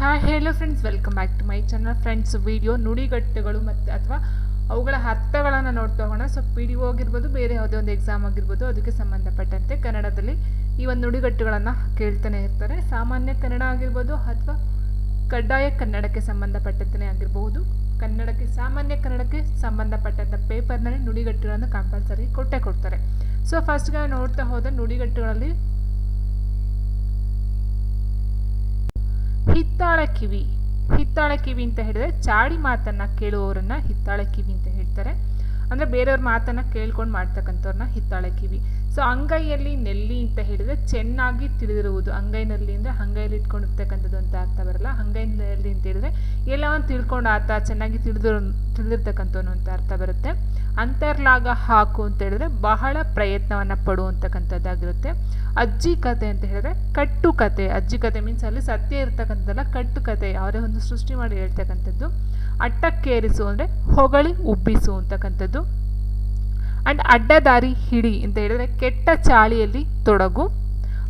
Hi hello friends welcome back to my channel friends video ನುಡಿಗಟ್ಟುಗಳು ಮತ್ತು ಅಥವಾ ಅವುಗಳ ಅರ್ಥಗಳನ್ನು ನೋಡ್ತಾ ಹೋಗೋಣ. ಸೊ ಪಿ ಡಿ ಆಗಿರ್ಬೋದು, ಬೇರೆ ಯಾವುದೇ ಒಂದು ಎಕ್ಸಾಮ್ ಆಗಿರ್ಬೋದು, ಅದಕ್ಕೆ ಸಂಬಂಧಪಟ್ಟಂತೆ ಕನ್ನಡದಲ್ಲಿ ಈ ಒಂದು ನುಡಿಗಟ್ಟುಗಳನ್ನು ಕೇಳ್ತಾನೆ ಇರ್ತಾರೆ. ಸಾಮಾನ್ಯ ಕನ್ನಡ ಆಗಿರ್ಬೋದು ಅಥವಾ ಕಡ್ಡಾಯ ಕನ್ನಡಕ್ಕೆ ಸಂಬಂಧಪಟ್ಟಂತೆ ಆಗಿರಬಹುದು. ಕನ್ನಡಕ್ಕೆ, ಸಾಮಾನ್ಯ ಕನ್ನಡಕ್ಕೆ ಸಂಬಂಧಪಟ್ಟಂಥ ಪೇಪರ್ನಲ್ಲಿ ನುಡಿಗಟ್ಟುಗಳನ್ನು ಕಂಪಲ್ಸರಿ ಕೊಟ್ಟೇ ಕೊಡ್ತಾರೆ. ಸೊ ಫಸ್ಟ್ಗೆ ನೋಡ್ತಾ ಹೋದ ನುಡಿಗಟ್ಟುಗಳಲ್ಲಿ ಹಿತ್ತಾಳ ಕಿವಿ ಹಿತ್ತಾಳ ಕಿವಿ ಅಂತ ಹೇಳಿದ್ರೆ ಚಾಡಿ ಮಾತನ್ನ ಕೇಳುವವರನ್ನ ಹಿತ್ತಾಳ ಕಿವಿ ಅಂತ ಹೇಳ್ತಾರೆ. ಅಂದ್ರೆ ಬೇರೆಯವ್ರ ಮಾತನ್ನ ಕೇಳ್ಕೊಂಡು ಮಾಡ್ತಕ್ಕಂಥವ್ರನ್ನ ಹಿತ್ತಾಳೆ ಕಿವಿ. ಸೊ ಅಂಗೈಯಲ್ಲಿ ನೆಲ್ಲಿ ಅಂತ ಹೇಳಿದ್ರೆ ಚೆನ್ನಾಗಿ ತಿಳಿದಿರುವುದು. ಅಂಗೈನಲ್ಲಿ ಅಂದ್ರೆ ಅಂಗೈಯಲ್ಲಿ ಇಟ್ಕೊಂಡಿರ್ತಕ್ಕಂಥದ್ದು ಅಂತ ಅರ್ಥ ಬರಲ್ಲ. ಅಂಗೈನಲ್ಲಿ ಅಂತ ಹೇಳಿದ್ರೆ ಎಲ್ಲವನ್ನು ತಿಳ್ಕೊಂಡು ಆತ ಚೆನ್ನಾಗಿ ತಿಳಿದಿರೋ, ತಿಳಿದಿರ್ತಕ್ಕಂಥವನು ಅಂತ ಅರ್ಥ ಬರುತ್ತೆ. ಅಂತರ್ಲಾಗ ಹಾಕು ಅಂತ ಹೇಳಿದ್ರೆ ಬಹಳ ಪ್ರಯತ್ನವನ್ನ ಪಡು ಅಂತಕ್ಕಂಥದ್ದಾಗಿರುತ್ತೆ. ಅಜ್ಜಿ ಕತೆ ಅಂತ ಹೇಳಿದ್ರೆ ಕಟ್ಟು ಕತೆ. ಅಜ್ಜಿ ಕತೆ ಮೀನ್ಸ್ ಅಲ್ಲಿ ಸತ್ಯ ಇರ್ತಕ್ಕಂಥದ್ದಲ್ಲ ಕಟ್ಟು ಕತೆ. ಅವರೇ ಒಂದು ಸೃಷ್ಟಿ ಮಾಡಿ ಹೇಳ್ತಕ್ಕಂಥದ್ದು. ಅಟ್ಟಕ್ಕೇರಿಸು ಅಂದರೆ ಹೊಗಳಿ ಉಬ್ಬಿಸು ಅಂತಕ್ಕಂಥದ್ದು. ಆ್ಯಂಡ್ ಅಡ್ಡದಾರಿ ಹಿಡಿ ಅಂತ ಹೇಳಿದ್ರೆ ಕೆಟ್ಟ ಚಾಳಿಯಲ್ಲಿ ತೊಡಗು.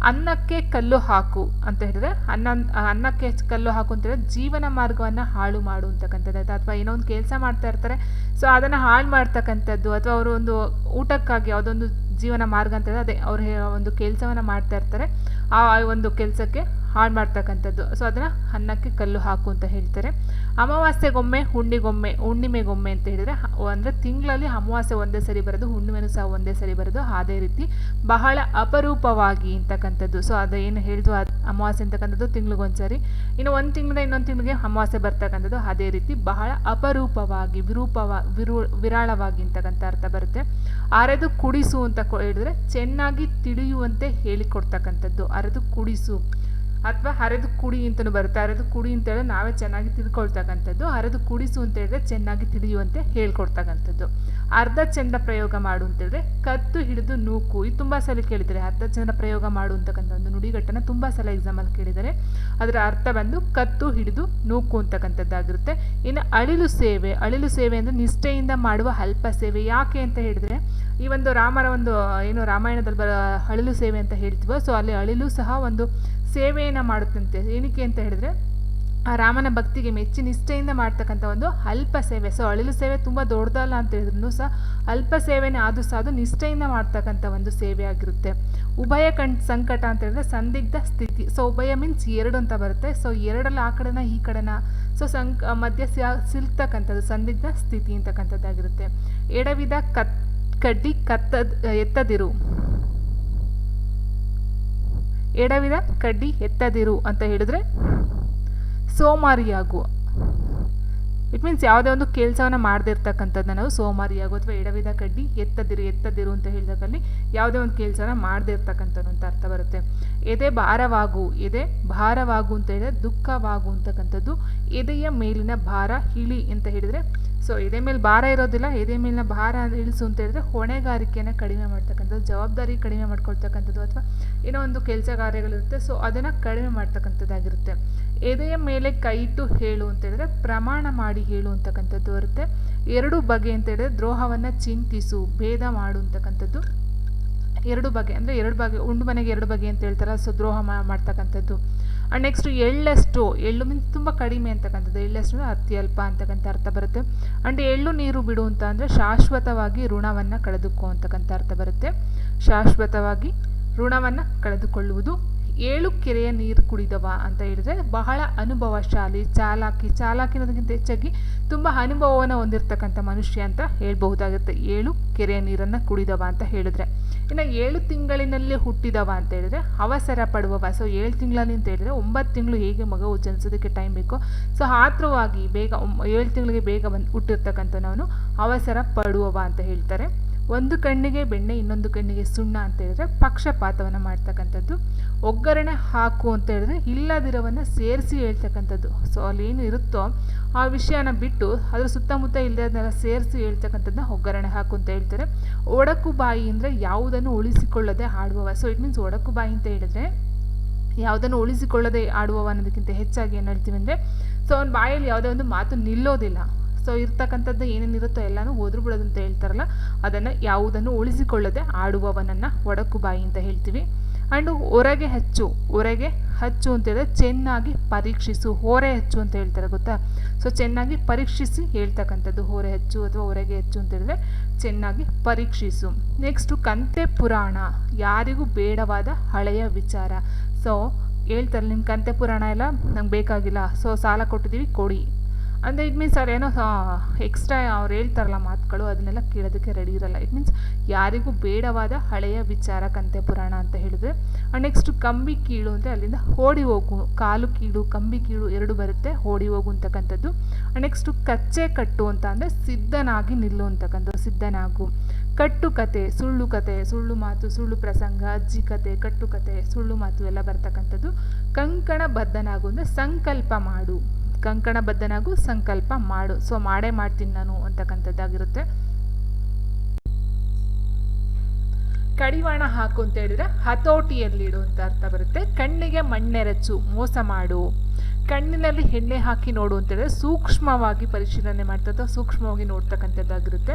ಅನ್ನಕ್ಕೆ ಕಲ್ಲು ಹಾಕು ಅಂತ ಹೇಳಿದ್ರೆ ಅನ್ನ ಅನ್ನಕ್ಕೆ ಕಲ್ಲು ಹಾಕು ಅಂತ ಹೇಳಿದ್ರೆ ಜೀವನ ಮಾರ್ಗವನ್ನು ಹಾಳು ಮಾಡು ಅಂತಕ್ಕಂಥದ್ದು ಅಥವಾ ಏನೋ ಒಂದು ಕೆಲಸ ಮಾಡ್ತಾ ಇರ್ತಾರೆ. ಸೊ ಅದನ್ನು ಹಾಳು ಮಾಡ್ತಕ್ಕಂಥದ್ದು ಅಥವಾ ಅವರು ಒಂದು ಊಟಕ್ಕಾಗಿ ಯಾವುದೊಂದು ಜೀವನ ಮಾರ್ಗ ಅಂತ ಹೇಳಿದ್ರೆ ಅದೇ, ಅವ್ರು ಒಂದು ಕೆಲಸವನ್ನು ಮಾಡ್ತಾ ಇರ್ತಾರೆ. ಆ ಒಂದು ಕೆಲಸಕ್ಕೆ ಹಾಳು ಮಾಡ್ತಕ್ಕಂಥದ್ದು. ಸೊ ಅದನ್ನು ಅನ್ನಕ್ಕೆ ಕಲ್ಲು ಹಾಕು ಅಂತ ಹೇಳ್ತಾರೆ. ಅಮಾವಾಸ್ಯೆಗೊಮ್ಮೆ, ಹುಣ್ಣಿಗೊಮ್ಮೆ, ಹುಣ್ಣಿಮೆಗೊಮ್ಮೆ ಅಂತ ಹೇಳಿದರೆ ಅಂದರೆ ತಿಂಗಳಲ್ಲಿ ಅಮಾವಾಸ್ಯೆ ಒಂದೇ ಸರಿ ಬರೋದು, ಹುಣ್ಣಿಮೆನೂ ಸಹ ಒಂದೇ ಸರಿ ಬರೋದು, ಅದೇ ರೀತಿ ಬಹಳ ಅಪರೂಪವಾಗಿ ಅಂತಕ್ಕಂಥದ್ದು. ಸೊ ಅದು ಏನು ಹೇಳಿದ್ವು ಅದು ಅಮಾವಾಸ್ಯೆ ಅಂತಕ್ಕಂಥದ್ದು ತಿಂಗಳಿಗೊಂದ್ಸರಿ. ಇನ್ನು ಒಂದು ತಿಂಗಳಿಂದ ಇನ್ನೊಂದು ತಿಂಗಳಿಗೆ ಅಮಾವಾಸ್ಯೆ ಬರ್ತಕ್ಕಂಥದ್ದು, ಅದೇ ರೀತಿ ಬಹಳ ಅಪರೂಪವಾಗಿ, ವಿರೂಪವ, ವಿರು, ವಿರಾಳವಾಗಿ ಅಂತಕ್ಕಂಥ ಅರ್ಥ ಬರುತ್ತೆ. ಅರೆದು ಕುಡಿಸು ಅಂತ ಹೇಳಿದ್ರೆ, ಚೆನ್ನಾಗಿ ತಿಳಿಯುವಂತೆ ಹೇಳಿಕೊಡ್ತಕ್ಕಂಥದ್ದು. ಅರೆದು ಕುಡಿಸು. ಅಥವಾ ಹರಿದು ಕುಡಿ ಅಂತಲೂ ಬರುತ್ತೆ. ಹರಿದು ಕುಡಿ ಅಂತ ಹೇಳಿದ್ರೆ ನಾವೇ ಚೆನ್ನಾಗಿ ತಿಳ್ಕೊಳ್ತಕ್ಕಂಥದ್ದು. ಹರಿದು ಕುಡಿಸು ಅಂತ ಹೇಳಿದ್ರೆ ಚೆನ್ನಾಗಿ ತಿಳಿಯುವಂತೆ ಹೇಳ್ಕೊಡ್ತಕ್ಕಂಥದ್ದು. ಅರ್ಧ ಚಂದ ಪ್ರಯೋಗ ಮಾಡು ಅಂತ ಹೇಳಿದ್ರೆ ಕತ್ತು ಹಿಡಿದು ನೂಕು. ಇದು ತುಂಬ ಸಲ ಕೇಳಿದರೆ. ಅರ್ಧ ಚಂದ ಪ್ರಯೋಗ ಮಾಡು ಅಂತಕ್ಕಂಥ ಒಂದು ನುಡಿಗಟ್ಟನ್ನು ತುಂಬ ಸಲ ಎಕ್ಸಾಮಲ್ಲಿ ಕೇಳಿದ್ದಾರೆ ಅದರ ಅರ್ಥ ಬಂದು ಕತ್ತು ಹಿಡಿದು ನೂಕು ಅಂತಕ್ಕಂಥದ್ದಾಗಿರುತ್ತೆ. ಇನ್ನು ಅಳಿಲು ಸೇವೆ. ಅಳಿಲು ಸೇವೆ ಅಂದರೆ ನಿಷ್ಠೆಯಿಂದ ಮಾಡುವ ಅಲ್ಪ ಸೇವೆ. ಯಾಕೆ ಅಂತ ಹೇಳಿದರೆ ಈ ಒಂದು ರಾಮರ ಒಂದು, ಏನು ರಾಮಾಯಣದಲ್ಲಿ ಬರೋ ಅಳಿಲು ಸೇವೆ ಅಂತ ಹೇಳ್ತೀವೋ, ಸೊ ಅಲ್ಲಿ ಅಳಿಲು ಸಹ ಒಂದು ಸೇವೆಯನ್ನು ಮಾಡುತ್ತಂತೆ. ಏನಕ್ಕೆ ಅಂತ ಹೇಳಿದ್ರೆ, ಆ ರಾಮನ ಭಕ್ತಿಗೆ ಮೆಚ್ಚಿ ನಿಷ್ಠೆಯಿಂದ ಮಾಡ್ತಕ್ಕಂಥ ಒಂದು ಅಲ್ಪ ಸೇವೆ. ಸೊ ಅಳಿಲು ಸೇವೆ ತುಂಬ ದೊಡ್ಡದಲ್ಲ ಅಂತ ಹೇಳಿದ್ರು ಸಹ ಅಲ್ಪ ಸೇವೆನೇ ಆದರೂ ಸಹ ಅದು ನಿಷ್ಠೆಯಿಂದ ಮಾಡ್ತಕ್ಕಂಥ ಒಂದು ಸೇವೆ ಆಗಿರುತ್ತೆ. ಉಭಯ ಕಣ್ ಸಂಕಟ ಅಂತ ಹೇಳಿದ್ರೆ ಸಂದಿಗ್ಧ ಸ್ಥಿತಿ. ಸೊ ಉಭಯ ಮೀನ್ಸ್ ಎರಡು ಅಂತ ಬರುತ್ತೆ. ಸೊ ಎರಡಲ್ಲ ಆ ಕಡೆನ, ಈ ಕಡೆನ. ಸೊ ಸಂಕ್ ಮಧ್ಯ ಸಿಲ್ತಕ್ಕಂಥದ್ದು ಸಂದಿಗ್ಧ ಸ್ಥಿತಿ ಅಂತಕ್ಕಂಥದ್ದಾಗಿರುತ್ತೆ. ಎಡವಿದ ಕತ್, ಕಡ್ಡಿ ಕತ್ತದ್, ಎತ್ತದಿರು. ಎಡವಿದ ಕಡ್ಡಿ ಎತ್ತದಿರು ಅಂತ ಹೇಳಿದ್ರೆ ಸೋಮಾರಿಯಾಗು ಇಟ್ ಮೀನ್ಸ್ ಯಾವುದೇ ಒಂದು ಕೆಲಸವನ್ನು ಮಾಡದೇ ಇರ್ತಕ್ಕಂಥದ್ದನ್ನ ನಾವು ಸೋಮಾರಿಯಾಗು ಅಥವಾ ಎಡವಿದ ಕಡ್ಡಿ ಎತ್ತದಿರು ಎತ್ತದಿರು ಅಂತ ಹೇಳಿದಾಗಲ್ಲಿ ಯಾವುದೇ ಒಂದು ಕೆಲಸನ ಮಾಡದೇ ಇರ್ತಕ್ಕಂಥದ್ದು ಅಂತ ಅರ್ಥ ಬರುತ್ತೆ. ಎದೆ ಭಾರವಾಗು ಎದೆ ಭಾರವಾಗು ಅಂತ ಹೇಳಿದ್ರೆ ದುಃಖವಾಗು ಅಂತಕ್ಕಂಥದ್ದು. ಎದೆಯ ಮೇಲಿನ ಭಾರ, ಇಳಿ ಅಂತ ಹೇಳಿದ್ರೆ ಸೊ ಎದೆ ಮೇಲೆ ಭಾರ ಇರೋದಿಲ್ಲ ಎದೆ ಮೇಲಿನ ಭಾರ ಇಳಿಸು ಅಂತ ಹೇಳಿದ್ರೆ ಹೊಣೆಗಾರಿಕೆಯನ್ನು ಕಡಿಮೆ ಮಾಡ್ತಕ್ಕಂಥದ್ದು, ಜವಾಬ್ದಾರಿ ಕಡಿಮೆ ಮಾಡ್ಕೊಳ್ತಕ್ಕಂಥದ್ದು ಅಥವಾ ಏನೋ ಒಂದು ಕೆಲಸ ಕಾರ್ಯಗಳಿರುತ್ತೆ ಸೊ ಅದನ್ನು ಕಡಿಮೆ ಮಾಡ್ತಕ್ಕಂಥದ್ದಾಗಿರುತ್ತೆ. ಎದೆಯ ಮೇಲೆ ಕೈ ಇಟ್ಟು ಹೇಳು ಅಂತ ಹೇಳಿದ್ರೆ ಪ್ರಮಾಣ ಮಾಡಿ ಹೇಳು ಅಂತಕ್ಕಂಥದ್ದು ಬರುತ್ತೆ. ಎರಡು ಬಗೆ ಅಂತ ಹೇಳಿದ್ರೆ ದ್ರೋಹವನ್ನು ಚಿಂತಿಸು, ಭೇದ ಮಾಡು ಅಂತಕ್ಕಂಥದ್ದು. ಎರಡು ಬಗೆ, ಅಂದರೆ ಎರಡು ಬಗೆ, ಉಂಡು ಮನೆಗೆ ಎರಡು ಬಗೆ ಅಂತ ಹೇಳ್ತಾರೆ ಸೊ ದ್ರೋಹ ಮಾಡ್ತಕ್ಕಂಥದ್ದು. ಆ್ಯಂಡ್ ನೆಕ್ಸ್ಟ್ ಎಳ್ಳಷ್ಟು, ಎಳ್ಳು ಮೀನ್ಸ್ ತುಂಬ ಕಡಿಮೆ ಅಂತಕ್ಕಂಥದ್ದು. ಎಳ್ಳಷ್ಟು ಅತ್ಯಲ್ಪ ಅಂತಕ್ಕಂಥ ಅರ್ಥ ಬರುತ್ತೆ. ಆ್ಯಂಡ್ ಎಳ್ಳು ನೀರು ಬಿಡು ಅಂತ ಅಂದರೆ ಶಾಶ್ವತವಾಗಿ ಋಣವನ್ನು ಕಳೆದುಕೋ ಅಂತಕ್ಕಂಥ ಅರ್ಥ ಬರುತ್ತೆ. ಶಾಶ್ವತವಾಗಿ ಋಣವನ್ನು ಕಳೆದುಕೊಳ್ಳುವುದು ಏಳು ಕೆರೆಯ ನೀರು ಕುಡಿದವ ಅಂತ ಹೇಳಿದ್ರೆ ಬಹಳ ಅನುಭವಶಾಲಿ, ಚಾಲಾಕಿ ಚಾಲಾಕಿ ಅನ್ನೋದಕ್ಕಿಂತ ಹೆಚ್ಚಾಗಿ ತುಂಬ ಅನುಭವವನ್ನು ಹೊಂದಿರತಕ್ಕಂಥ ಮನುಷ್ಯ ಅಂತ ಹೇಳ್ಬಹುದಾಗುತ್ತೆ. ಏಳು ಕೆರೆಯ ನೀರನ್ನು ಕುಡಿದವ ಅಂತ ಹೇಳಿದ್ರೆ. ಇನ್ನು ಏಳು ತಿಂಗಳಿನಲ್ಲಿ ಹುಟ್ಟಿದವ ಅಂತ ಹೇಳಿದ್ರೆ ಅವಸರ ಪಡುವವ. ಸೊ ಏಳು ತಿಂಗಳಲ್ಲಿ ಅಂತ ಹೇಳಿದ್ರೆ ಒಂಬತ್ತು ತಿಂಗಳು ಹೇಗೆ ಮಗ ಜನಿಸೋದಕ್ಕೆ ಟೈಮ್ ಬೇಕು ಸೊ ಆತ್ರವಾಗಿ ಬೇಗ ಏಳು ತಿಂಗಳಿಗೆ ಬೇಗ ಬಂದು ಹುಟ್ಟಿರ್ತಕ್ಕಂಥವನು ಅವಸರ ಪಡುವವ ಅಂತ ಹೇಳ್ತಾರೆ. ಒಂದು ಕಣ್ಣಿಗೆ ಬೆಣ್ಣೆ, ಇನ್ನೊಂದು ಕಣ್ಣಿಗೆ ಸುಣ್ಣ ಅಂತ ಹೇಳಿದ್ರೆ ಪಕ್ಷಪಾತವನ್ನು ಮಾಡ್ತಕ್ಕಂಥದ್ದು. ಒಗ್ಗರಣೆ ಹಾಕು ಅಂತ ಹೇಳಿದ್ರೆ ಇಲ್ಲದಿರೋವನ್ನು ಸೇರಿಸಿ ಹೇಳ್ತಕ್ಕಂಥದ್ದು. ಸೊ ಅಲ್ಲಿ ಏನು ಇರುತ್ತೋ ಆ ವಿಷಯನ ಬಿಟ್ಟು ಅದರ ಸುತ್ತಮುತ್ತ ಇಲ್ಲದನ್ನೆಲ್ಲ ಸೇರಿಸಿ ಹೇಳ್ತಕ್ಕಂಥದ್ದನ್ನ ಒಗ್ಗರಣೆ ಹಾಕು ಅಂತ ಹೇಳ್ತಾರೆ. ಒಡಕು ಬಾಯಿ ಅಂದರೆ ಯಾವುದನ್ನು ಉಳಿಸಿಕೊಳ್ಳದೆ ಆಡುವವ. ಸೊ ಇಟ್ ಮೀನ್ಸ್ ಒಡಕು ಬಾಯಿ ಅಂತ ಹೇಳಿದ್ರೆ ಯಾವುದನ್ನು ಉಳಿಸಿಕೊಳ್ಳದೆ ಆಡುವವ ಅನ್ನೋದಕ್ಕಿಂತ ಹೆಚ್ಚಾಗಿ ಏನು ಹೇಳ್ತೀವಿ ಅಂದರೆ ಸೊ ಅವ್ನ ಬಾಯಲ್ಲಿ ಯಾವುದೇ ಒಂದು ಮಾತು ನಿಲ್ಲೋದಿಲ್ಲ. ಸೊ ಇರ್ತಕ್ಕಂಥದ್ದು ಏನೇನಿರುತ್ತೋ ಎಲ್ಲನೂ ಹೋದ್ರು ಬಿಡೋದು ಅಂತ ಹೇಳ್ತಾರಲ್ಲ, ಅದನ್ನು ಯಾವುದನ್ನು ಉಳಿಸಿಕೊಳ್ಳದೆ ಆಡುವವನನ್ನು ಒಡಕು ಬಾಯಿ ಅಂತ ಹೇಳ್ತೀವಿ. ಆ್ಯಂಡ್ ಹೊರಗೆ ಹಚ್ಚು ಹೊರಗೆ ಹಚ್ಚು ಅಂತ ಹೇಳಿದ್ರೆ ಚೆನ್ನಾಗಿ ಪರೀಕ್ಷಿಸು, ಹೊರೆ ಹಚ್ಚು ಅಂತ ಹೇಳ್ತಾರೆ ಗೊತ್ತಾ? ಸೊ ಚೆನ್ನಾಗಿ ಪರೀಕ್ಷಿಸಿ ಹೇಳ್ತಕ್ಕಂಥದ್ದು, ಹೊರೆ ಹಚ್ಚು ಅಥವಾ ಹೊರಗೆ ಹಚ್ಚು ಅಂತ ಹೇಳಿದ್ರೆ ಚೆನ್ನಾಗಿ ಪರೀಕ್ಷಿಸು. ನೆಕ್ಸ್ಟು ಕಂತೆ ಪುರಾಣ, ಯಾರಿಗೂ ಬೇಡವಾದ ಹಳೆಯ ವಿಚಾರ. ಸೊ ಹೇಳ್ತಾರೆ ನಿಮ್ಮ ಕಂತೆ ಪುರಾಣ ಎಲ್ಲ ನಂಗೆ ಬೇಕಾಗಿಲ್ಲ. ಸೊ ಸಾಲ ಕೊಟ್ಟಿದ್ದೀವಿ, ಕೊಡಿ. ಅಂದರೆ ಇಟ್ ಮೀನ್ಸ್ ಅವ್ರು ಏನೋ ಎಕ್ಸ್ಟ್ರಾ ಅವ್ರು ಹೇಳ್ತಾರಲ್ಲ ಮಾತುಗಳು, ಅದನ್ನೆಲ್ಲ ಕೇಳೋದಕ್ಕೆ ರೆಡಿ ಇರಲ್ಲ. ಇಟ್ ಮೀನ್ಸ್ ಯಾರಿಗೂ ಬೇಡವಾದ ಹಳೆಯ ವಿಚಾರ ಕಂತೆ ಪುರಾಣ ಅಂತ ಹೇಳಿದ್ರೆ ನೆಕ್ಸ್ಟ್ ಕಂಬಿ ಕೀಳು ಅಂದರೆ ಅಲ್ಲಿಂದ ಓಡಿ ಹೋಗು, ಕಾಲು ಕೀಳು, ಕಂಬಿ ಕೀಳು ಎರಡು ಬರುತ್ತೆ, ಓಡಿ ಹೋಗು ಅಂತಕ್ಕಂಥದ್ದು. ನೆಕ್ಸ್ಟು ಕಚ್ಚೆ ಕಟ್ಟು ಅಂತ ಅಂದರೆ ಸಿದ್ಧನಾಗಿ ನಿಲ್ಲು ಅಂತಕ್ಕಂಥದ್ದು, ಸಿದ್ಧನಾಗು. ಕಟ್ಟು ಕತೆ, ಸುಳ್ಳು ಕತೆ, ಸುಳ್ಳು ಮಾತು, ಸುಳ್ಳು ಪ್ರಸಂಗ, ಅಜ್ಜಿ ಕತೆ, ಕಟ್ಟು ಕತೆ, ಸುಳ್ಳು ಮಾತು ಎಲ್ಲ ಬರ್ತಕ್ಕಂಥದ್ದು. ಕಂಕಣ ಬದ್ಧನಾಗು ಅಂದರೆ ಸಂಕಲ್ಪ ಮಾಡು. ಕಂಕಣ ಬದ್ಧನಾಗು ಸಂಕಲ್ಪ ಮಾಡು. ಸೊ ಮಾಡೇ ಮಾಡ್ತೀನಿ ನಾನು ಅಂತಕ್ಕಂಥದ್ದಾಗಿರುತ್ತೆ. ಕಡಿವಾಣ ಹಾಕು ಅಂತ ಹೇಳಿದ್ರೆ ಹತೋಟಿಯಲ್ಲಿಡು ಅಂತ ಅರ್ಥ ಬರುತ್ತೆ. ಕಣ್ಣಿಗೆ ಮಣ್ಣೆರಚು ಮೋಸ ಮಾಡು. ಕಣ್ಣಿನಲ್ಲಿ ಎಣ್ಣೆ ಹಾಕಿ ನೋಡು ಅಂತ ಹೇಳಿದ್ರೆ ಸೂಕ್ಷ್ಮವಾಗಿ ಪರಿಶೀಲನೆ ಮಾಡ್ತಾ ಅಥವಾ ಸೂಕ್ಷ್ಮವಾಗಿ ನೋಡ್ತಕ್ಕಂಥದ್ದಾಗಿರುತ್ತೆ.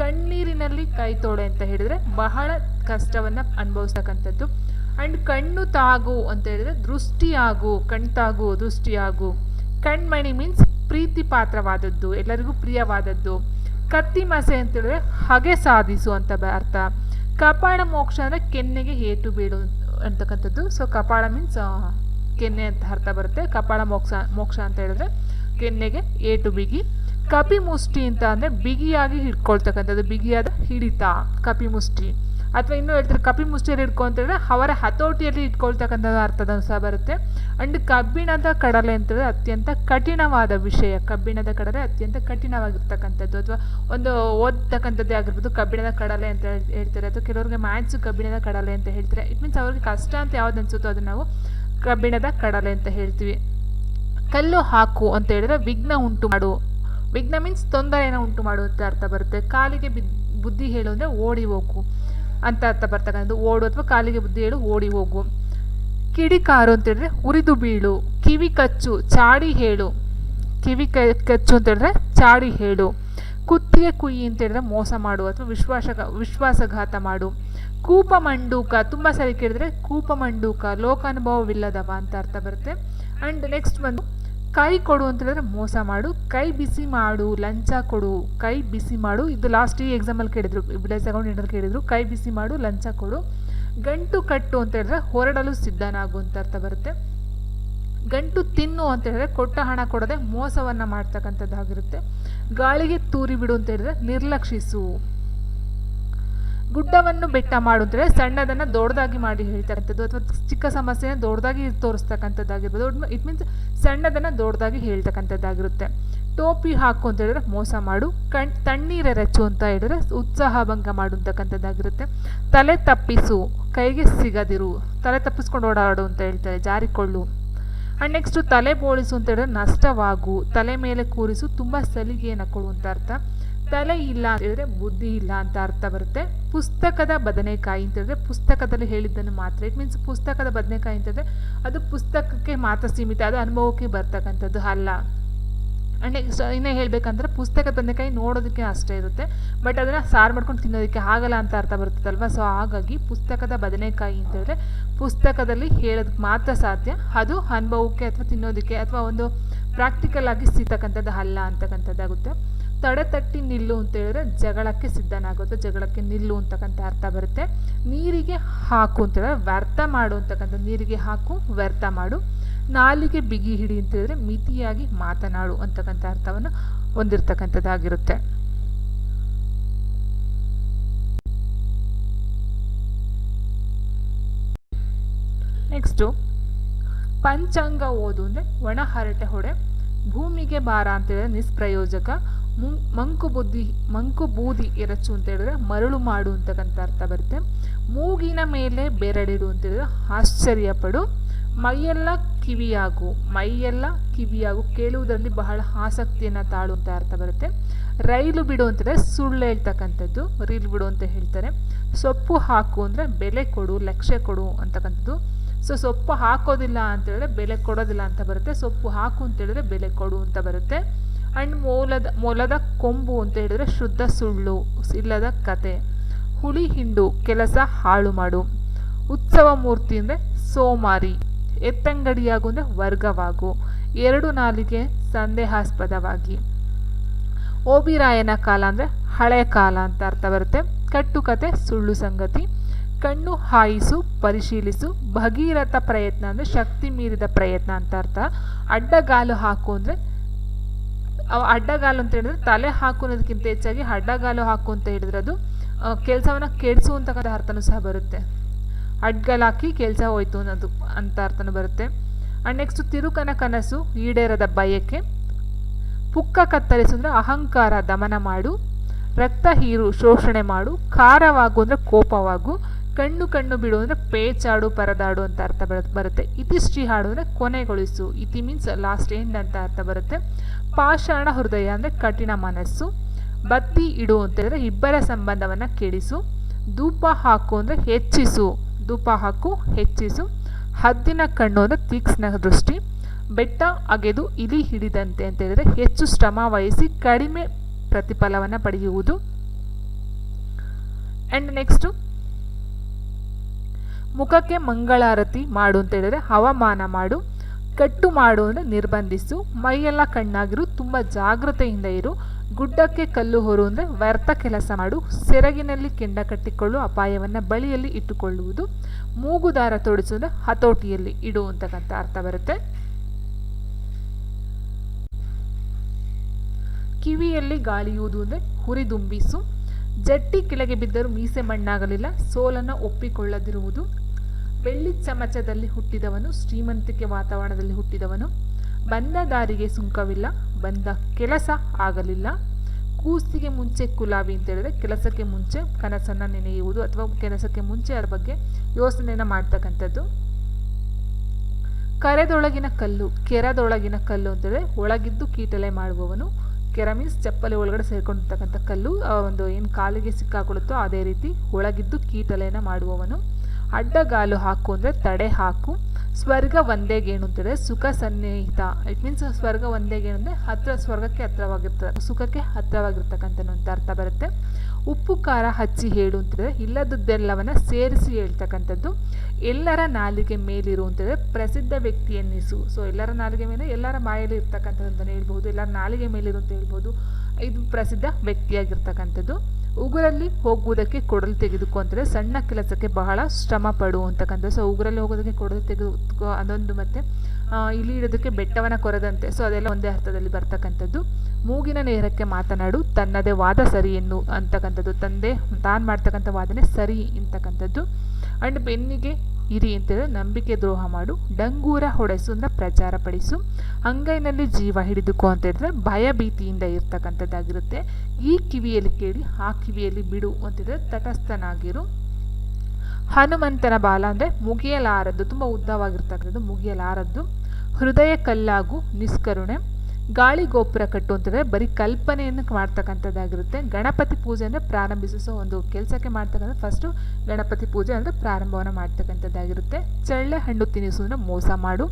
ಕಣ್ಣೀರಿನಲ್ಲಿ ಕೈ ತೋಳೆ ಅಂತ ಹೇಳಿದ್ರೆ ಬಹಳ ಕಷ್ಟವನ್ನು ಅನುಭವಿಸ್ತಕ್ಕಂಥದ್ದು. ಆ್ಯಂಡ್ ಕಣ್ಣು ತಾಗು ಅಂತ ಹೇಳಿದ್ರೆ ದೃಷ್ಟಿಯಾಗು, ಕಣ್ತಾಗು, ದೃಷ್ಟಿಯಾಗು. ಕಣ್ಮಣಿ ಮೀನ್ಸ್ ಪ್ರೀತಿ ಪಾತ್ರವಾದದ್ದು ಎಲ್ಲರಿಗೂ ಪ್ರಿಯವಾದದ್ದು. ಕತ್ತಿ ಮಸೆ ಅಂತ ಹೇಳಿದ್ರೆ ಹಗೆ ಸಾಧಿಸು ಅಂತ ಅರ್ಥ. ಕಪಾಳ ಮೋಕ್ಷ ಅಂದರೆ ಕೆನ್ನೆಗೆ ಏಟು ಬೀಳು ಅಂತಕ್ಕಂಥದ್ದು. ಸೊ ಕಪಾಳ ಮೀನ್ಸ್ ಕೆನ್ನೆ ಅಂತ ಅರ್ಥ ಬರುತ್ತೆ. ಕಪಾಳ ಮೋಕ್ಷ ಮೋಕ್ಷ ಅಂತ ಹೇಳಿದ್ರೆ ಕೆನ್ನೆಗೆ ಏಟು ಬಿಗಿ. ಕಪಿ ಮುಷ್ಟಿ ಅಂತ ಅಂದರೆ ಬಿಗಿಯಾಗಿ ಹಿಡ್ಕೊಳ್ತಕ್ಕಂಥದ್ದು, ಬಿಗಿಯಾದ ಹಿಡಿತ ಕಪಿ ಮುಷ್ಟಿ ಅಥವಾ ಇನ್ನೂ ಹೇಳ್ತಾರೆ ಕಪಿ ಮುಷ್ಟಿಯಲ್ಲಿ ಹಿಡ್ಕೊ ಅಂತ ಹೇಳಿದ್ರೆ ಅವರ ಹತೋಟಿಯಲ್ಲಿ ಇಟ್ಕೊಳ್ತಕ್ಕಂಥದ್ದು ಅರ್ಥದ ಸಹ ಬರುತ್ತೆ. ಅಂಡ್ ಕಬ್ಬಿಣದ ಕಡಲೆ ಅಂತಂದರೆ ಅತ್ಯಂತ ಕಠಿಣವಾದ ವಿಷಯ. ಕಬ್ಬಿಣದ ಕಡಲೆ ಅತ್ಯಂತ ಕಠಿಣವಾಗಿರ್ತಕ್ಕಂಥದ್ದು. ಅಥವಾ ಒಂದು ಓದ್ತಕ್ಕಂಥದ್ದೇ ಆಗಿರ್ಬೋದು, ಕಬ್ಬಿಣದ ಕಡಲೆ ಅಂತ ಹೇಳ್- ಹೇಳ್ತಾರೆ. ಅಥವಾ ಕೆಲವ್ರಿಗೆ ಮ್ಯಾಥ್ಸ್ ಕಬ್ಬಿಣದ ಕಡಲೆ ಅಂತ ಹೇಳ್ತಾರೆ. ಇಟ್ ಮೀನ್ಸ್ ಅವ್ರಿಗೆ ಕಷ್ಟ ಅಂತ ಯಾವ್ದು ಅನ್ಸುತ್ತೋ ಅದನ್ನು ನಾವು ಕಬ್ಬಿಣದ ಕಡಲೆ ಅಂತ ಹೇಳ್ತೀವಿ. ಕಲ್ಲು ಹಾಕು ಅಂತ ಹೇಳಿದ್ರೆ ವಿಘ್ನ ಉಂಟು ಮಾಡು. ವಿಘ್ನ ಮೀನ್ಸ್ ತೊಂದರೆಯನ್ನು ಉಂಟು ಮಾಡು ಅಂತ ಅರ್ಥ ಬರುತ್ತೆ. ಕಾಲಿಗೆ ಬಿದ್ ಬುದ್ಧಿ ಹೇಳು ಅಂದರೆ ಓಡಿ ಹೋಗು. ಅಂತ ಅರ್ಥ ಬರ್ತಕ್ಕಂಥದ್ದು. ಓಡು ಅಥವಾ ಕಾಲಿಗೆ ಬುದ್ಧಿ ಹೇಳು, ಓಡಿ ಹೋಗು. ಕಿಡಿಕಾರು ಅಂತ ಹೇಳಿದ್ರೆ ಉರಿದು ಬೀಳು. ಕಿವಿ ಕಚ್ಚು, ಚಾಡಿ ಹೇಳು. ಕಿವಿ ಕ, ಕಚ್ಚು ಅಂತ ಹೇಳಿದ್ರೆ ಚಾಡಿ ಹೇಳು. ಕುತ್ತಿಗೆ ಕುಯ್ಯಿ ಅಂತ ಹೇಳಿದ್ರೆ ಮೋಸ ಮಾಡು ಅಥವಾ ವಿಶ್ವಾಸ ವಿಶ್ವಾಸಘಾತ ಮಾಡು. ಕೂಪ ಮಂಡೂಕ, ತುಂಬ ಸರಿ ಕೇಳಿದ್ರೆ ಕೂಪ ಮಂಡೂಕ, ಲೋಕಾನುಭವವಿಲ್ಲದವ ಅಂತ ಅರ್ಥ ಬರುತ್ತೆ. ಆ್ಯಂಡ್ ನೆಕ್ಸ್ಟ್ ಬಂದು ಕೈ ಕೊಡು ಅಂತ ಹೇಳಿದ್ರೆ ಮೋಸ ಮಾಡು, ಕೈ ಬಿಸಿ ಮಾಡು, ಲಂಚ ಕೊಡು, ಕೈ ಬಿಸಿ ಮಾಡು. ಇದು ಲಾಸ್ಟ್ ಈ ಎಕ್ಸಾಮಲ್ಲಿ ಕೇಳಿದ್ರು ವಿಲೇಜ್ ಅಕೌಂಟೆಂಟಲ್ಲಿ ಕೇಳಿದ್ರು. ಕೈ ಬಿಸಿ ಮಾಡು, ಲಂಚ ಕೊಡು. ಗಂಟು ಕಟ್ಟು ಅಂತ ಹೇಳಿದ್ರೆ ಹೊರಡಲು ಸಿದ್ಧನಾಗು ಅಂತ ಅರ್ಥ ಬರುತ್ತೆ. ಗಂಟು ತಿನ್ನು ಅಂತ ಹೇಳಿದ್ರೆ ಕೊಟ್ಟ ಹಣ ಕೊಡದೆ ಮೋಸವನ್ನು ಮಾಡ್ತಕ್ಕಂಥದ್ದಾಗಿರುತ್ತೆ. ಗಾಳಿಗೆ ತೂರಿ ಬಿಡು ಅಂತ ಹೇಳಿದ್ರೆ ನಿರ್ಲಕ್ಷಿಸು. ಗುಡ್ಡವನ್ನು ಬೆಟ್ಟ ಮಾಡಿದ್ರೆ ಸಣ್ಣದನ್ನು ದೊಡ್ಡದಾಗಿ ಮಾಡಿ ಹೇಳ್ತಕ್ಕಂಥದ್ದು ಅಥವಾ ಚಿಕ್ಕ ಸಮಸ್ಯೆನ ದೊಡ್ಡದಾಗಿ ತೋರಿಸ್ತಕ್ಕಂಥದ್ದಾಗಿರ್ಬೋದು. ಇಟ್ ಮೀನ್ಸ್ ಸಣ್ಣದನ್ನು ದೊಡ್ಡದಾಗಿ ಹೇಳ್ತಕ್ಕಂಥದ್ದಾಗಿರುತ್ತೆ. ಟೋಪಿ ಹಾಕು ಅಂತ ಹೇಳಿದ್ರೆ ಮೋಸ ಮಾಡು. ಕಣ್ ರಚ್ಚು ಅಂತ ಹೇಳಿದ್ರೆ ಉತ್ಸಾಹ ಭಂಗ ಮಾಡುವಂತಕ್ಕಂಥದ್ದಾಗಿರುತ್ತೆ ತಲೆ ತಪ್ಪಿಸು, ಕೈಗೆ ಸಿಗದಿರು, ತಲೆ ತಪ್ಪಿಸ್ಕೊಂಡು ಓಡಾಡು ಅಂತ ಹೇಳ್ತಾರೆ, ಜಾರಿಕೊಳ್ಳು. ಆ್ಯಂಡ್ ನೆಕ್ಸ್ಟು ತಲೆ ಬೋಳಿಸು ಅಂತ ಹೇಳಿದ್ರೆ ನಷ್ಟವಾಗು, ತಲೆ ಮೇಲೆ ಕೂರಿಸು, ತುಂಬ ಸಲಿಗೆಯನ್ನು ಕೊಡು ಅಂತ ಅರ್ಥ. ತಲೆ ಇಲ್ಲ ಅಂತ ಹೇಳಿದ್ರೆ ಬುದ್ಧಿ ಇಲ್ಲ ಅಂತ ಅರ್ಥ ಬರುತ್ತೆ. ಪುಸ್ತಕದ ಬದನೆಕಾಯಿ ಅಂತ ಹೇಳಿದ್ರೆ ಪುಸ್ತಕದಲ್ಲಿ ಹೇಳಿದ್ದನ್ನು ಮಾತ್ರ. ಇಟ್ ಮೀನ್ಸ್ ಪುಸ್ತಕದ ಬದನೆಕಾಯಿ ಅಂತಂದರೆ ಅದು ಪುಸ್ತಕಕ್ಕೆ ಮಾತ್ರ ಸೀಮಿತ, ಅದು ಅನುಭವಕ್ಕೆ ಬರ್ತಕ್ಕಂಥದ್ದು ಅಲ್ಲ. ನೆಕ್ಸ್ಟ್ ಇನ್ನೇ ಹೇಳಬೇಕಂದ್ರೆ ಪುಸ್ತಕದ ಬದನೆಕಾಯಿ ನೋಡೋದಕ್ಕೆ ಅಷ್ಟೇ ಇರುತ್ತೆ. ಬಟ್ ಅದನ್ನು ಸಾರು ಮಾಡ್ಕೊಂಡು ತಿನ್ನೋದಕ್ಕೆ ಆಗಲ್ಲ ಅಂತ ಅರ್ಥ ಬರ್ತದಲ್ವ ಸೊ ಹಾಗಾಗಿ ಪುಸ್ತಕದ ಬದನೆಕಾಯಿ ಅಂತ ಹೇಳಿದ್ರೆ ಪುಸ್ತಕದಲ್ಲಿ ಹೇಳೋದಕ್ಕೆ ಮಾತ್ರ ಸಾಧ್ಯ. ಅದು ಅನುಭವಕ್ಕೆ ಅಥವಾ ತಿನ್ನೋದಕ್ಕೆ ಅಥವಾ ಒಂದು ಪ್ರಾಕ್ಟಿಕಲ್ ಆಗಿ ಸಿಗ್ತಕ್ಕಂಥದ್ದು ಅಲ್ಲ ಅಂತಕ್ಕಂಥದ್ದಾಗುತ್ತೆ. ತಡೆ ತಟ್ಟಿ ನಿಲ್ಲು ಅಂತ ಹೇಳಿದ್ರೆ ಜಗಳಕ್ಕೆ ಸಿದ್ಧನಾಗುತ್ತೆ ಜಗಳಕ್ಕೆ ನಿಲ್ಲು ಅಂತಕ್ಕಂಥ ಅರ್ಥ ಬರುತ್ತೆ. ನೀರಿಗೆ ಹಾಕು ಅಂತ ಹೇಳಿದ್ರೆ ವ್ಯರ್ಥ ಮಾಡು ಅಂತಕ್ಕಂಥ, ನೀರಿಗೆ ಹಾಕು, ವ್ಯರ್ಥ ಮಾಡು. ನಾಲಿಗೆ ಬಿಗಿ ಹಿಡಿ ಅಂತ ಹೇಳಿದ್ರೆ ಮಿತಿಯಾಗಿ ಮಾತನಾಡು ಅಂತಕ್ಕಂಥ ಅರ್ಥವನ್ನು ಹೊಂದಿರತಕ್ಕಂಥದ್ದಾಗಿರುತ್ತೆ. ನೆಕ್ಸ್ಟು ಪಂಚಾಂಗ ಓದು ಅಂದರೆ ಒಣ ಹರಟೆ ಹೊಡೆ. ಭೂಮಿಗೆ ಭಾರ ಅಂತ ಹೇಳಿದ್ರೆ ನಿಷ್ಪ್ರಯೋಜಕ ಮಂಕು ಬುದ್ಧಿ, ಮಂಕು ಬೂದಿ ಎರಚು ಅಂತ ಹೇಳಿದ್ರೆ ಮರಳು ಮಾಡು ಅಂತಕ್ಕಂಥ ಅರ್ಥ ಬರುತ್ತೆ. ಮೂಗಿನ ಮೇಲೆ ಬೆರಳಿಡು ಅಂತ ಹೇಳಿದ್ರೆ ಆಶ್ಚರ್ಯಪಡು. ಮೈಯೆಲ್ಲ ಕಿವಿಯಾಗು ಮೈಯೆಲ್ಲ ಕಿವಿಯಾಗು, ಕೇಳುವುದರಲ್ಲಿ ಬಹಳ ಆಸಕ್ತಿಯನ್ನು ತಾಳು ಅಂತ ಅರ್ಥ ಬರುತ್ತೆ. ರೈಲು ಬಿಡು ಅಂತಂದರೆ ಸುಳ್ಳು ಹೇಳ್ತಕ್ಕಂಥದ್ದು, ರೀಲ್ ಬಿಡು ಅಂತ ಹೇಳ್ತಾರೆ. ಸೊಪ್ಪು ಹಾಕು ಅಂದರೆ ಬೆಲೆ ಕೊಡು ಲಕ್ಷ್ಯ ಕೊಡು ಅಂತಕ್ಕಂಥದ್ದು. ಸೊ ಸೊಪ್ಪು ಹಾಕೋದಿಲ್ಲ ಅಂತ ಹೇಳಿದ್ರೆ ಬೆಲೆ ಕೊಡೋದಿಲ್ಲ ಅಂತ ಬರುತ್ತೆ. ಸೊಪ್ಪು ಹಾಕು ಅಂತ ಹೇಳಿದ್ರೆ ಬೆಲೆ ಕೊಡು ಅಂತ ಬರುತ್ತೆ. ಆ್ಯಂಡ್ ಮೂಲದ, ಮೊಲದ ಕೊಂಬು ಅಂತ ಹೇಳಿದ್ರೆ ಶುದ್ಧ ಸುಳ್ಳು, ಇಲ್ಲದ ಕತೆ. ಹುಳಿ ಹಿಂಡು, ಕೆಲಸ ಹಾಳು ಮಾಡು. ಉತ್ಸವ ಮೂರ್ತಿ ಅಂದರೆ ಸೋಮಾರಿ. ಎತ್ತಂಗಡಿಯಾಗು ಅಂದರೆ ವರ್ಗವಾಗು. ಎರಡು ನಾಲಿಗೆ ಸಂದೇಹಾಸ್ಪದವಾಗಿ. ಓಬಿರಾಯನ ಕಾಲ ಅಂದರೆ ಹಳೆ ಕಾಲ ಅಂತ ಅರ್ಥ ಬರುತ್ತೆ. ಕಟ್ಟುಕತೆ, ಸುಳ್ಳು ಸಂಗತಿ. ಕಣ್ಣು ಹಾಯಿಸು, ಪರಿಶೀಲಿಸು, ಭಗೀರಥ ಪ್ರಯತ್ನ ಅಂದರೆ ಶಕ್ತಿ ಮೀರಿದ ಪ್ರಯತ್ನ ಅಂತ ಅರ್ಥ. ಅಡ್ಡಗಾಲು ಹಾಕು ಅಂದರೆ ಅಡ್ಡಗಾಲು ಅಂತ ಹೇಳಿದ್ರೆ ತಲೆ ಹಾಕು ಹೆಚ್ಚಾಗಿ ಅಡ್ಡಗಾಲು ಹಾಕು ಅಂತ ಹೇಳಿದ್ರೆ ಅದು ಕೆಲಸವನ್ನು ಕೆಡಿಸುವಂತಕ್ಕಂಥ ಅರ್ಥನೂ ಸಹ ಬರುತ್ತೆ. ಅಡ್ಗಲಾಕಿ ಕೆಲಸ ಹೋಯ್ತು ಅನ್ನೋದು ಅಂತ ಅರ್ಥನೂ ಬರುತ್ತೆ. ಆ್ಯಂಡ್ ನೆಕ್ಸ್ಟ್ ತಿರುಕನ ಕನಸು, ಈಡೇರದ ಬಯಕೆ. ಪುಕ್ಕ ಕತ್ತರಿಸು ಅಂದರೆ ಅಹಂಕಾರ ದಮನ ಮಾಡು. ರಕ್ತ ಹೀರು ಶೋಷಣೆ ಮಾಡು. ಖಾರವಾಗು ಅಂದರೆ ಕೋಪವಾಗು. ಕಣ್ಣು ಕಣ್ಣು ಬಿಡು ಅಂದರೆ ಪೇಚಾಡು ಪರದಾಡು ಅಂತ ಅರ್ಥ ಬರು- ಬರುತ್ತೆ. ಇತಿಶ್ರೀ ಹಾಡು ಅಂದರೆ ಕೊನೆಗೊಳಿಸು. ಇತಿ ಮೀನ್ಸ್ ಲಾಸ್ಟ್ ಎಂಡ್ ಅಂತ ಅರ್ಥ ಬರುತ್ತೆ. ಪಾಷಾಣ ಹೃದಯ ಅಂದರೆ ಕಠಿಣ ಮನಸ್ಸು. ಬತ್ತಿ ಇಡು ಅಂತ ಹೇಳಿದ್ರೆ ಇಬ್ಬರ ಸಂಬಂಧವನ್ನು ಕೆಡಿಸು. ಧೂಪ ಹಾಕು ಅಂದರೆ ಹೆಚ್ಚಿಸು. ಧೂಪ ಹಾಕು, ಹೆಚ್ಚಿಸು. ಹದ್ದಿನ ಕಣ್ಣು ಅಂದರೆ ತೀಕ್ಷ್ಣ ದೃಷ್ಟಿ. ಬೆಟ್ಟ ಅಗೆದು ಇಲಿ ಹಿಡಿದಂತೆ ಅಂತ ಹೇಳಿದ್ರೆ ಹೆಚ್ಚು ಶ್ರಮ ವಹಿಸಿ ಕಡಿಮೆ ಪ್ರತಿಫಲವನ್ನು ಪಡೆಯುವುದು. ಆ್ಯಂಡ್ ನೆಕ್ಸ್ಟು ಮುಖಕ್ಕೆ ಮಂಗಳಾರತಿ ಮಾಡು ಅಂತ ಹೇಳಿದರೆ ಹವಾಮಾನ ಮಾಡು, ಕಟ್ಟು ಮಾಡು ಅಂದರೆ ನಿರ್ಬಂಧಿಸು. ಮೈಯೆಲ್ಲ ಕಣ್ಣಾಗಿರು, ತುಂಬ ಜಾಗ್ರತೆಯಿಂದ ಇರು. ಗುಡ್ಡಕ್ಕೆ ಕಲ್ಲು ಹೊರು ಅಂದರೆ ವ್ಯರ್ಥ ಕೆಲಸ ಮಾಡು. ಸೆರಗಿನಲ್ಲಿ ಕೆಂಡ ಕಟ್ಟಿಕೊಳ್ಳು ಅಪಾಯವನ್ನು ಬಳಿಯಲ್ಲಿ ಇಟ್ಟುಕೊಳ್ಳುವುದು. ಮೂಗುದಾರ ತೊಡಿಸು ಅಂದರೆ ಹತೋಟಿಯಲ್ಲಿ ಇಡು ಅಂತಕ್ಕಂಥ ಅರ್ಥ ಬರುತ್ತೆ. ಕಿವಿಯಲ್ಲಿ ಗಾಳಿಯುವುದು ಅಂದರೆ ಹುರಿದುಂಬಿಸು. ಜಟ್ಟಿ ಕೆಳಗೆ ಬಿದ್ದರೂ ಮೀಸೆ ಮಣ್ಣಾಗಲಿಲ್ಲ. ಸೋಲನ್ನು ಒಪ್ಪಿಕೊಳ್ಳದಿರುವುದು. ಬೆಳ್ಳಿ ಚಮಚದಲ್ಲಿ ಹುಟ್ಟಿದವನು, ಶ್ರೀಮಂತಿಕೆ ವಾತಾವರಣದಲ್ಲಿ ಹುಟ್ಟಿದವನು. ಬಂದ ದಾರಿಗೆ ಸುಂಕವಿಲ್ಲ. ಬಂದ ಕೆಲಸ ಆಗಲಿಲ್ಲ. ಕೂಸಿಗೆ ಮುಂಚೆ ಕುಲಾವಿ ಅಂತ ಹೇಳಿದ್ರೆ ಕೆಲಸಕ್ಕೆ ಮುಂಚೆ ಕನಸನ್ನು ನೆನೆಯುವುದು ಅಥವಾ ಕೆಲಸಕ್ಕೆ ಮುಂಚೆ ಅದರ ಬಗ್ಗೆ ಯೋಚನೆಯನ್ನು ಮಾಡ್ತಕ್ಕಂಥದ್ದು. ಕರೆದೊಳಗಿನ ಕಲ್ಲು, ಕೆರದೊಳಗಿನ ಕಲ್ಲು ಅಂತಂದರೆ ಒಳಗಿದ್ದು ಕೀಟಲೆ ಮಾಡುವವನು. ಕೆರ ಮೀನ್ಸ್ ಚಪ್ಪಲಿ ಒಳಗಡೆ ಸೇರಿಕೊಂಡಿರ್ತಕ್ಕಂಥ ಕಲ್ಲು ಒಂದು ಏನು ಕಾಲಿಗೆ ಸಿಕ್ಕಾಕೊಳ್ಳುತ್ತೋ ಅದೇ ರೀತಿ ಒಳಗಿದ್ದು ಕೀಟಲೆಯನ್ನು ಮಾಡುವವನು. ಅಡ್ಡಗಾಲು ಹಾಕು ಅಂದರೆ ತಡೆ ಹಾಕು. ಸ್ವರ್ಗ ಒಂದೇ ಗೇಣು ಅಂತೇಳಿದ್ರೆ ಸುಖ ಸನ್ನಿಹಿತ. ಇಟ್ ಮೀನ್ಸ್ ಸ್ವರ್ಗ ಒಂದೇ ಗೇಣು ಅಂದರೆ ಹತ್ರ ಸ್ವರ್ಗಕ್ಕೆ ಹತ್ರವಾಗಿರ್ತ ಸುಖಕ್ಕೆ ಹತ್ರವಾಗಿರ್ತಕ್ಕಂಥ ಅಂತ ಅರ್ಥ ಬರುತ್ತೆ. ಉಪ್ಪು, ಖಾರ ಹಚ್ಚಿ ಹೇಳು ಅಂತಂದರೆ ಇಲ್ಲದದ್ದೆಲ್ಲವನ್ನ ಸೇರಿಸಿ ಹೇಳ್ತಕ್ಕಂಥದ್ದು. ಎಲ್ಲರ ನಾಲಿಗೆ ಮೇಲಿರು ಅಂತಂದರೆ ಪ್ರಸಿದ್ಧ ವ್ಯಕ್ತಿ ಎನ್ನಿಸು. ಸೊ ಎಲ್ಲರ ನಾಲಿಗೆ ಮೇಲೆ ಎಲ್ಲರ ಬಾಯಲ್ಲಿ ಇರ್ತಕ್ಕಂಥದ್ದು ಅಂತಲೇ ಹೇಳ್ಬೋದು ಎಲ್ಲರ ನಾಲಿಗೆ ಮೇಲಿರು ಅಂತ ಹೇಳ್ಬೋದು ಇದು ಪ್ರಸಿದ್ಧ ವ್ಯಕ್ತಿಯಾಗಿರ್ತಕ್ಕಂಥದ್ದು. ಉಗುರಲ್ಲಿ ಹೋಗುವುದಕ್ಕೆ ಕೊಡಲು ತೆಗೆದುಕೋ ಸಣ್ಣ ಕೆಲಸಕ್ಕೆ ಬಹಳ ಶ್ರಮ ಪಡು ಸೊ ಉಗುರಲ್ಲಿ ಹೋಗೋದಕ್ಕೆ ಕೊಡಲು ತೆಗೆದುಕೋ ಅದೊಂದು ಮತ್ತು ಇಲ್ಲಿ ಇಡೋದಕ್ಕೆ ಬೆಟ್ಟವನ್ನು ಕೊರದಂತೆ. ಸೊ ಅದೆಲ್ಲ ಒಂದೇ ಅರ್ಥದಲ್ಲಿ ಬರ್ತಕ್ಕಂಥದ್ದು. ಮೂಗಿನ ನೇರಕ್ಕೆ ಮಾತನಾಡು, ತನ್ನದೇ ವಾದ ಸರಿ ಎನ್ನು ಅಂತಕ್ಕಂಥದ್ದು. ತಂದೆ ತಾನು ಮಾಡ್ತಕ್ಕಂಥ ವಾದನೆ ಸರಿ ಅಂತಕ್ಕಂಥದ್ದು. ಆ್ಯಂಡ್ ಬೆನ್ನಿಗೆ ಇರಿ ಅಂತೇಳಿ ನಂಬಿಕೆ ದ್ರೋಹ ಮಾಡು, ಡಂಗೂರ ಹೊಡೆಸು ಅಂದರೆ ಪ್ರಚಾರ ಪಡಿಸು, ಅಂಗೈನಲ್ಲಿ ಜೀವ ಹಿಡಿದುಕೋ ಅಂತ ಹೇಳಿದ್ರೆ ಭಯ ಭೀತಿಯಿಂದ ಇರ್ತಕ್ಕಂಥದ್ದಾಗಿರುತ್ತೆ. ಈ ಕಿವಿಯಲ್ಲಿ ಕೇಳಿ, ಆ ಕಿವಿಯಲ್ಲಿ ಬಿಡು ಅಂತಿದ್ರೆ ತಟಸ್ಥನಾಗಿರು. ಹನುಮಂತನ ಬಾಲ ಅಂದರೆ ಮುಗಿಯಲಾರದ್ದು, ತುಂಬ ಉದ್ದವಾಗಿರ್ತಕ್ಕಂಥದ್ದು ಮುಗಿಯಲಾರದ್ದು. ಹೃದಯ ಕಲ್ಲಾಗು, ನಿಷ್ಕರುಣೆ. ಗಾಳಿ ಗೋಪುರ ಕಟ್ಟುವಂಥದ್ದೇ ಬರೀ ಕಲ್ಪನೆಯನ್ನು ಮಾಡ್ತಕ್ಕಂಥದ್ದಾಗಿರುತ್ತೆ. ಗಣಪತಿ ಪೂಜೆ ಅಂದರೆ ಪ್ರಾರಂಭಿಸು ಒಂದು ಕೆಲಸಕ್ಕೆ ಮಾಡ್ತಕ್ಕಂಥ ಫಸ್ಟು ಗಣಪತಿ ಪೂಜೆ ಅಂದರೆ ಪ್ರಾರಂಭವನ್ನು ಮಾಡ್ತಕ್ಕಂಥದ್ದಾಗಿರುತ್ತೆ. ಚಳ್ಳೆ ಹಣ್ಣು ತಿನ್ನಿಸುವುದನ್ನು ಮೋಸ ಮಾಡು.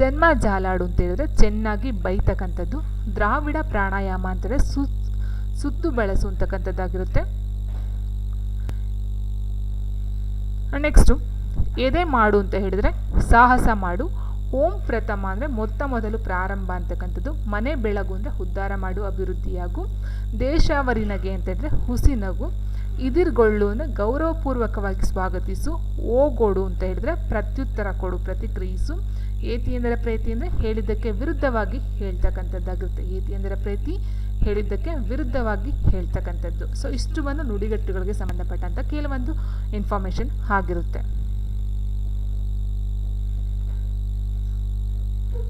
ಜನ್ಮ ಜಾಲಾಡು ಅಂತ ಹೇಳಿದ್ರೆ ಚೆನ್ನಾಗಿ ಬೈತಕ್ಕಂಥದ್ದು. ದ್ರಾವಿಡ ಪ್ರಾಣಾಯಾಮ ಅಂತಂದರೆ ಸು, ಸುತ್ತು ಬಳಸುವಂತಕ್ಕಂಥದ್ದಾಗಿರುತ್ತೆ ನೆಕ್ಸ್ಟು, ಎದೆ ಮಾಡು ಅಂತ ಹೇಳಿದರೆ ಸಾಹಸ ಮಾಡು. ಓಂ ಪ್ರಥಮ ಅಂದರೆ ಮೊತ್ತ ಮೊದಲು ಪ್ರಾರಂಭ ಅಂತಕ್ಕಂಥದ್ದು. ಮನೆ ಬೆಳಗು ಅಂದರೆ ಉದ್ಧಾರ ಮಾಡು ಅಭಿವೃದ್ಧಿಯಾಗು ದೇಶಾವರಿನಗೆ ಅಂತ ಹೇಳಿದ್ರೆ ಹುಸಿ ನಗು. ಇದಿರ್ಗೊಳ್ಳು ಅಂದರೆ ಗೌರವಪೂರ್ವಕವಾಗಿ ಸ್ವಾಗತಿಸು. ಓಗೋಡು ಅಂತ ಹೇಳಿದ್ರೆ ಪ್ರತ್ಯುತ್ತರ ಕೊಡು, ಪ್ರತಿಕ್ರಿಯಿಸು. ಏತಿ ಎಂದರೆ ಪ್ರೀತಿ ಅಂದರೆ ಹೇಳಿದ್ದಕ್ಕೆ ವಿರುದ್ಧವಾಗಿ ಹೇಳ್ತಕ್ಕಂಥದ್ದಾಗಿರುತ್ತೆ. ಏತಿ ಎಂದರೆ ಪ್ರೀತಿ, ಹೇಳಿದ್ದಕ್ಕೆ ವಿರುದ್ಧವಾಗಿ ಹೇಳ್ತಕ್ಕಂಥದ್ದು. ಸೊ ಇಷ್ಟು ಬಂದು ನುಡಿಗಟ್ಟುಗಳಿಗೆ ಸಂಬಂಧಪಟ್ಟಂಥ ಕೆಲವೊಂದು ಇನ್ಫಾರ್ಮೇಷನ್ ಆಗಿರುತ್ತೆ.